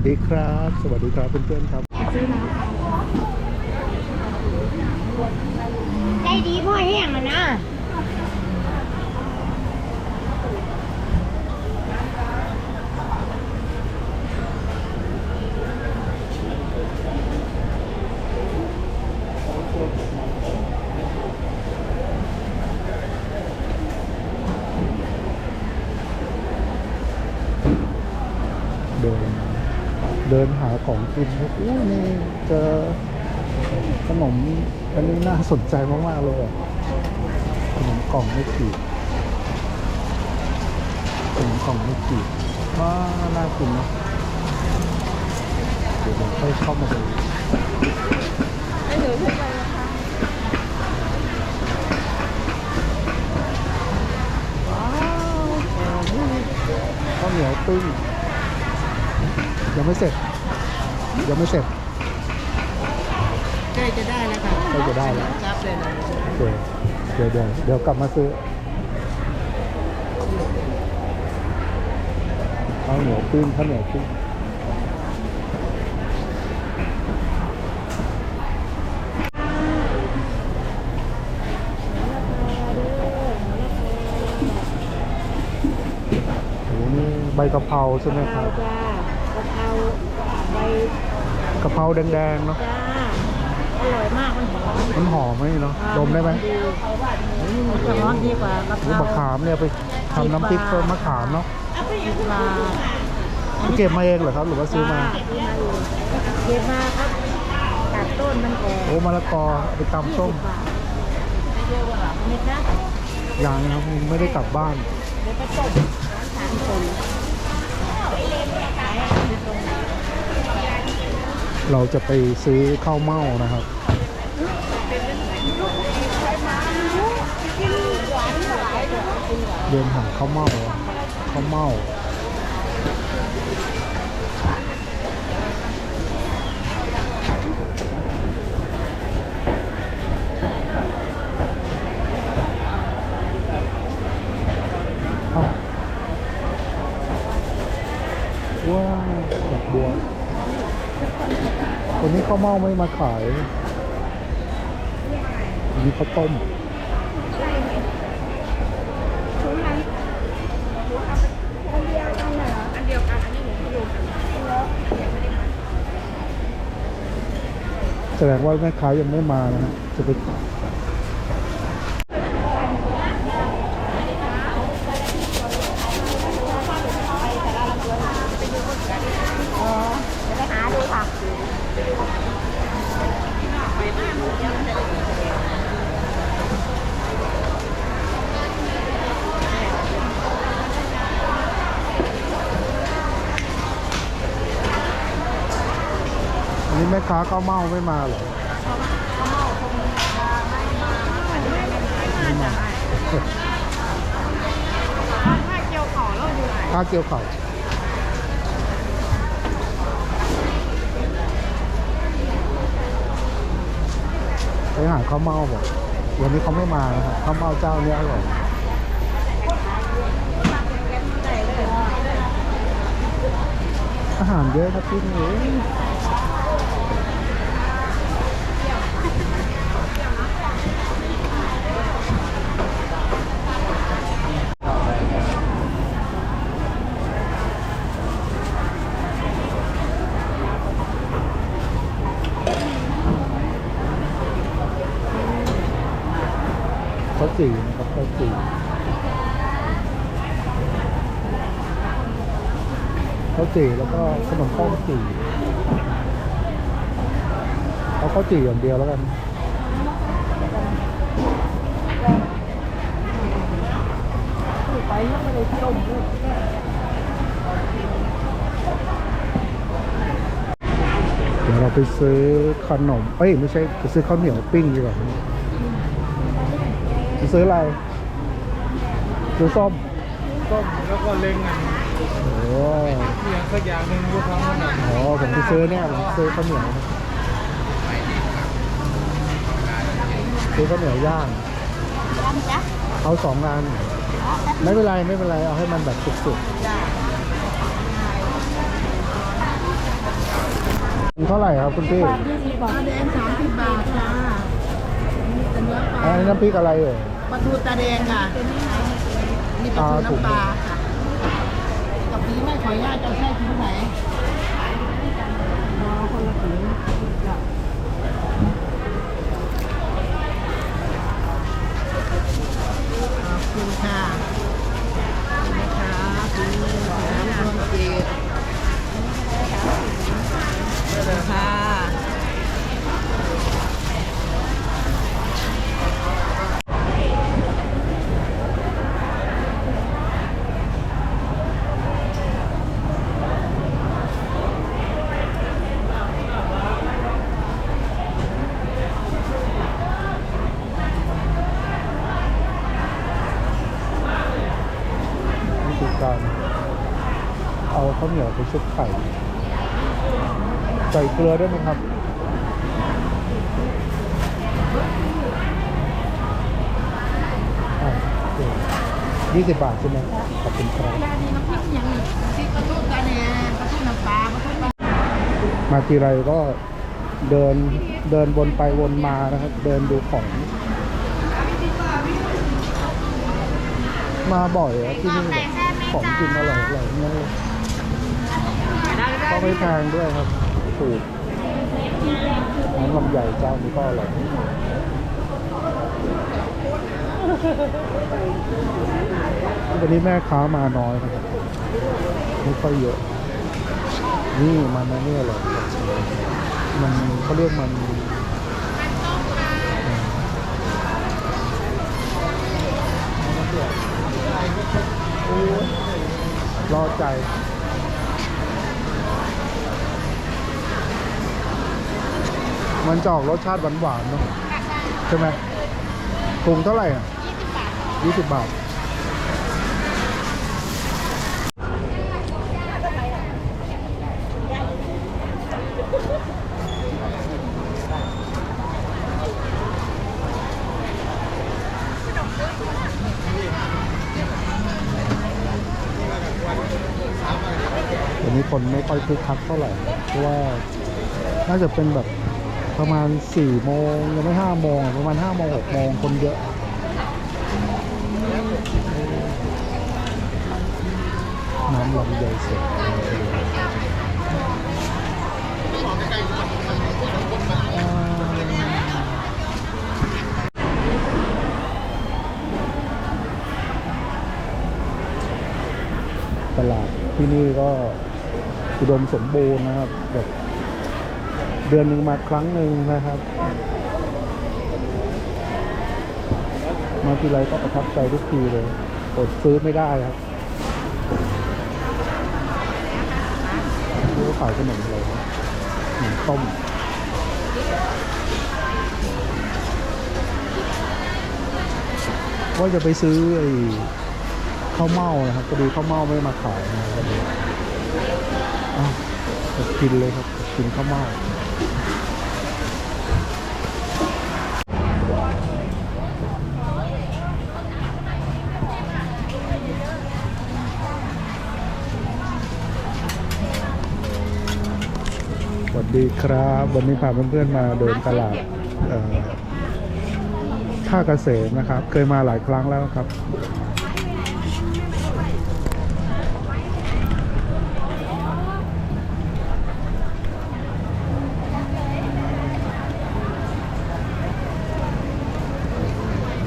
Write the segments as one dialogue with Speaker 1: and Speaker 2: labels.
Speaker 1: สดีครับ สวัสดีครับเพื่อนๆครับ
Speaker 2: ได้ดีพ่อแห้งอะนะ
Speaker 1: เดิน เดินหาของกินครับอู้นี่เจอขนมอันนี้น่าสนใจมาก ๆ เลยอะขนมกล่องไม่ขีดขนมกล่องไม่ขีดว้าน่ากินนะเดี๋ยวเราค่อยเข้ามาดูว้าวข้าวเหนียวปิ้ง ยังไม่เสร็จ ยังไม่เสร็จ
Speaker 3: ใกล้จะได้แล้วค่ะ
Speaker 1: ใกล้จะได้แล้ว
Speaker 3: จับเลยนะ
Speaker 1: โอเคเดี๋ยวเดี๋ยวเดี๋ยวกลับมาซื้อข้าวเหนียวปิ้งข้าวเหนียวปิ้งโอ้โหนี่ใบกะเพราใช่ไหมครับ
Speaker 2: จ้ากะเพราใบ
Speaker 1: กะเพราแดงๆเนาะ
Speaker 2: จ้าอร่อยมากมันหอม
Speaker 1: มันหอมไหมเนาะดมได้ไหม
Speaker 2: จะร้อนดีกว่ากะเพ
Speaker 1: นี่
Speaker 2: รา
Speaker 1: มะขามเนี่ยไปทำน้ำพริกเพิ่มมะขามเนาะ
Speaker 2: สิบบาท
Speaker 1: เก็บมาเองเหรอครับ หรือว่าซื้อมา
Speaker 2: เก็บมาครับตัดต้นมันแก่
Speaker 1: โอ้มะละกอเอาไปตำส้ม
Speaker 2: บาทนี่คะ
Speaker 1: ยังนะครับไม่ได้กลับบ้าน
Speaker 2: เดี๋ยวไปต้มสามคน
Speaker 1: เราจะไปซื้อข้าวเม่านะครับ เดินหาข้าวเม่าข้าวเม่าเอ้าว้าวดอกบัว วันนี้ ข้าวเม่าไม่มาขายมีข้าวต้มแสดงว่าแม่ค้ายังไม่มานะจะไป ค้าข้าวเม่าไม่มาเหรอไม่มาถ้าเกี่ยวเขาเราอยู่ไหนถ้าเกี่ยวเขาไปหาข้าวเม่าบอกวันนี้เขาไม่มานะครับข้าวเม่าเจ้าเนี้ยอร่อยอาหารเยอะครับที่นี่ข้าวจี่นะครับข้าวจี่ข้าว จี่แล้วก็ขนมข้าวจี่เอาข้าวจี่อย่างเดียวแล้วกัน
Speaker 2: ไปยังไม่ได้ต้มเลย
Speaker 1: เดี๋ยวเราไปซื้อขนม เอ้ยไม่ใช่ไปซื้อข้าวเหนียวปิ้งดีกว่าจะซื้ออะไร ซื้อส้ม
Speaker 3: ต้มแล้วก็เล็งอัน
Speaker 1: โอ้
Speaker 3: เพียง สักอย่างหนึ่งลูกค้ามันอะ
Speaker 1: อ๋อผมไปซื้อเนี่ยผมซื้อข้าวเหนียวนะซื้อข้าวเหนียวย่าง
Speaker 2: ทำจ้ะ
Speaker 1: เอาสองงานไม่เป็นไรไม่เป็นไรเอาให้มันแบบสุกๆเท่าไหร่ครับคุณพี่
Speaker 2: ยี่สิบบาท
Speaker 4: แดงสามสิบบาทจ้านี่เป็นเนื้อปลา
Speaker 1: อันนี้น้ำพริกอะไรเอ่ย
Speaker 4: ปลาทูตาแดงค่ะนี่ปลาทูน้ำปลาค่ะกับนี้ไม่ข ออนุญาตจะเอาไส้ทิ้งไหนรอคนละถุงจ้ะขอบคุณค่ะนะคะคุณน้ำรวมเจดค่ะ
Speaker 1: นี่คือการเอาข้าวเหนียวไป ชุบไข่ใส่เกลือได้ไหมครับยี่สิบบาทใช่ไหมขอบคุณครับมาทีไรก็เดินเดินวนไปวนมานะครับ เดินดูของ มาบ่อยอะที่นี่ของกินอร่อยอร่อยๆเนี่ย ก็ไม่แพงด้วยครับถูกน้ำลำใหญ่เจ้านี้ก็อร่อยวันนี้แม่ค้ามาน้อยนะครับไม่ค่อยเยอะ นี่มันนะเนี่ยเลยมันเขาเรียกมันรอใจ มันจะออกรสชาติหวานๆเนาะใช่ไหมถุงเท่าไหร่อะยี่สิบบาทวันนี้คนไม่ค่อยคึกคักเท่าไหร่ เพราะว่าน่าจะเป็นแบบ ประมาณสี่โมงยังไม่ห้าโมงประมาณห้าโมงหกโมงคนเยอะน้ำลำไยสดตลาดที่นี่ก็อุดมสมบูรณ์นะครับแบบ เดือนหนึ่งมาครั้งหนึ่งนะครับ มาทีไรก็ประทับใจทุกทีเลยอดซื้อไม่ได้ครับนี่เขายขนมอะไรครับขนมต้มว่าจะไปซื้อไอ้ข้าวเม่านะครับพอดีข้าวเม่าไม่มาขายนะครับกินเลยครับกินข้าวเม่า ดีครับ วันนี้พาเพื่อนๆมาเดินตลาดท่าเกษมนะครับ เคยมาหลายครั้งแล้วครับ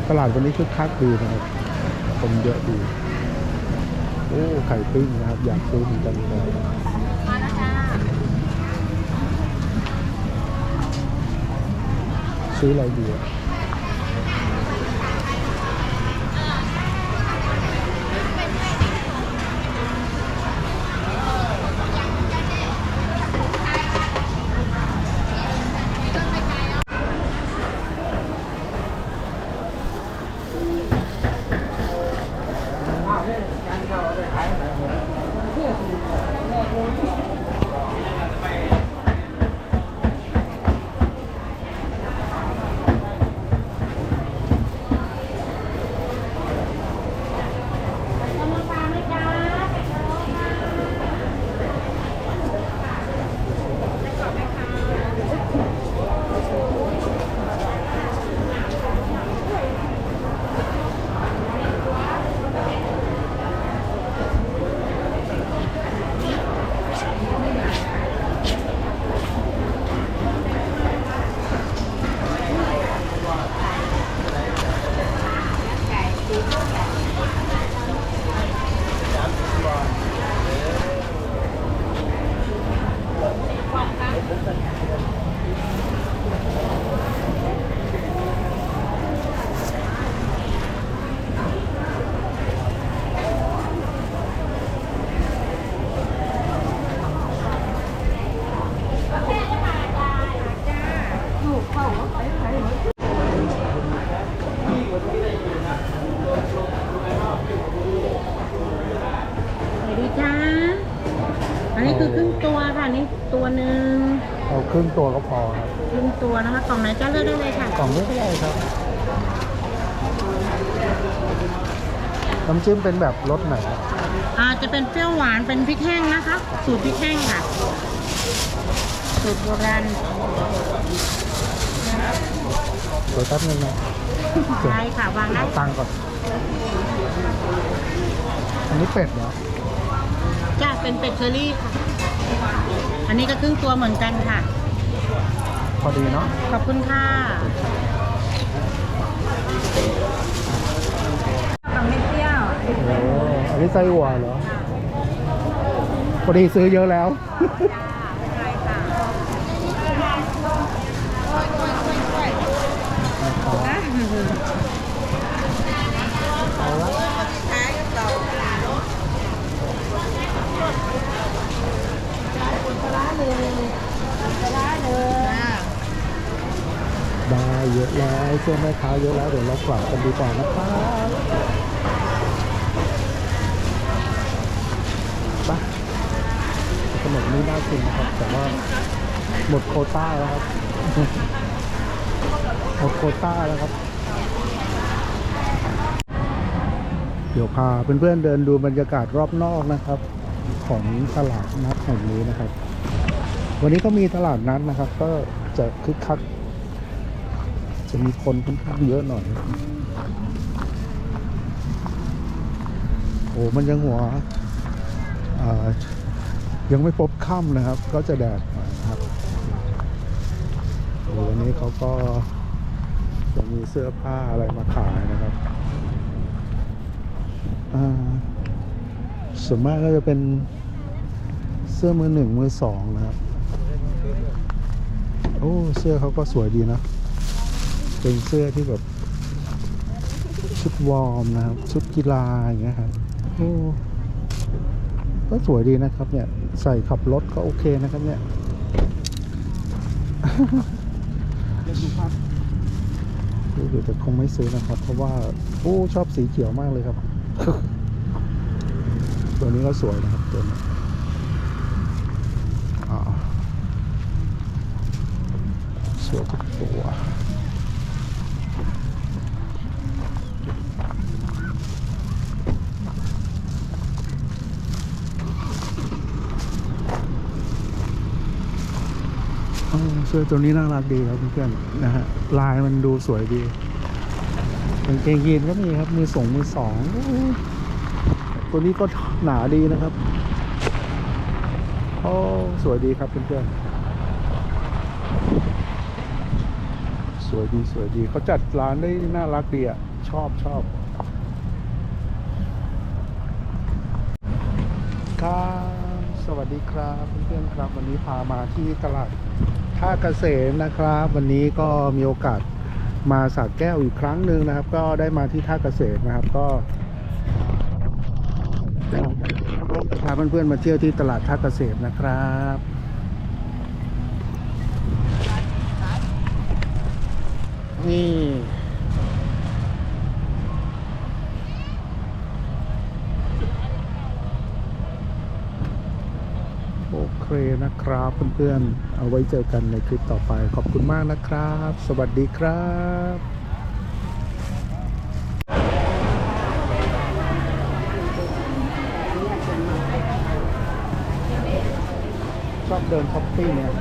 Speaker 1: ตลาดวันนี้คึกคักดีนะครับคนเยอะดีโอ้ไข่ปิ้งนะครับ อยากซื้อเหมือนกันเลย ซื้ออะไรดี
Speaker 2: ตัวนะคะกล่องไหนจ้าเลือกได้เลยค่ะ
Speaker 1: กล่องนี้ก็ได้ครับน้ำจิ้มเป็นแบบรสไหนครับ
Speaker 2: อ่าจะเป็นเปรี้ยวหวานเป็นพริกแห้งนะคะ สูตรพริกแห้งค่ะ สูตรโบราณ
Speaker 1: เดี๋ยวแป๊บนึงนะ
Speaker 2: ได้ค่ะวางได้
Speaker 1: เอาตังค์ก่อน อันนี้เป็ดเหรอ
Speaker 2: จ้าเป็นเป็ดเชอรี่ค่ะ อันนี้ก็ครึ่งตัวเหมือนกันค่ะ
Speaker 1: พอดีเนาะ
Speaker 2: ขอบคุณค่ะกล่องไม่เปรี้ยว
Speaker 1: โอ้อันนี้ไส้หัวเหรอพอดีซื้อเยอะแล้ว
Speaker 2: ใช่ค่ะ
Speaker 1: เอาละได้เยอะแล้วเชื่อแม่ค้าเยอะแล้วเดี๋ยวเรากลับกันดีกว่านะครับไปขนมนี้น่ากินนะครับ แต่ว่าหมดโคต้าแล้วครับหมดโคต้าแล้วครับ เดี๋ยวพาเพื่อนๆเดินดูบรรยากาศรอบนอกนะครับ ของตลาดนัดแห่งนี้นะครับ วันนี้ก็มีตลาดนัดนะครับ ก็จะคึกคัก จะมีคนค่อนข้างเยอะหน่อย โอ้มันยังหัวยังไม่พบค่ำนะครับ ก็จะแดดนะครับโอ้วันนี้เขาก็จะมีเสื้อผ้าอะไรมาขายนะครับส่วนมากก็จะเป็นเสื้อมือหนึ่งมือสองนะครับ โอ้ เสื้อเขาก็สวยดีนะ เป็นเสื้อที่แบบ ชุดวอร์มนะครับ ชุดกีฬาอย่างเงี้ยครับโอ้ก็สวยดีนะครับ เนี่ย ใส่ขับรถก็โอเคนะครับ เนี่ยดูดูแต่คงไม่ซื้อนะครับ เพราะว่าโอ้ชอบสีเขียวมากเลยครับ ตัวนี้ก็สวยนะครับตัวนี้สวยทุกตัว สื้อตัวนี้น่ารักดีครับเพื่อนๆนะฮะลายมันดูสวยดีกางเกงยีนก็มีครับมือสองมือสองตัวนี้ก็หนาดีนะครับ โอ้สวยดีครับเพื่อนๆสวยดีสวยดีเขาจัดร้านได้น่ารักดีอะชอบชอบครับสวัสดีครับเพื่อนๆครับ วันนี้พามาที่ตลาด ท่าเกษมนะครับ วันนี้ก็มีโอกาสมาสักแก้วอีกครั้งหนึ่งนะครับ ก็ได้มาที่ท่าเกษมนะครับก็พาเพื่อนๆมาเที่ยวที่ตลาดท่าเกษมนะครับนี่ โอเค นะครับเพื่อนๆ เอาไว้เจอกันในคลิปต่อไป ขอบคุณมากนะครับ สวัสดีครับชอบเดินท็อปปี้เนี่
Speaker 2: ย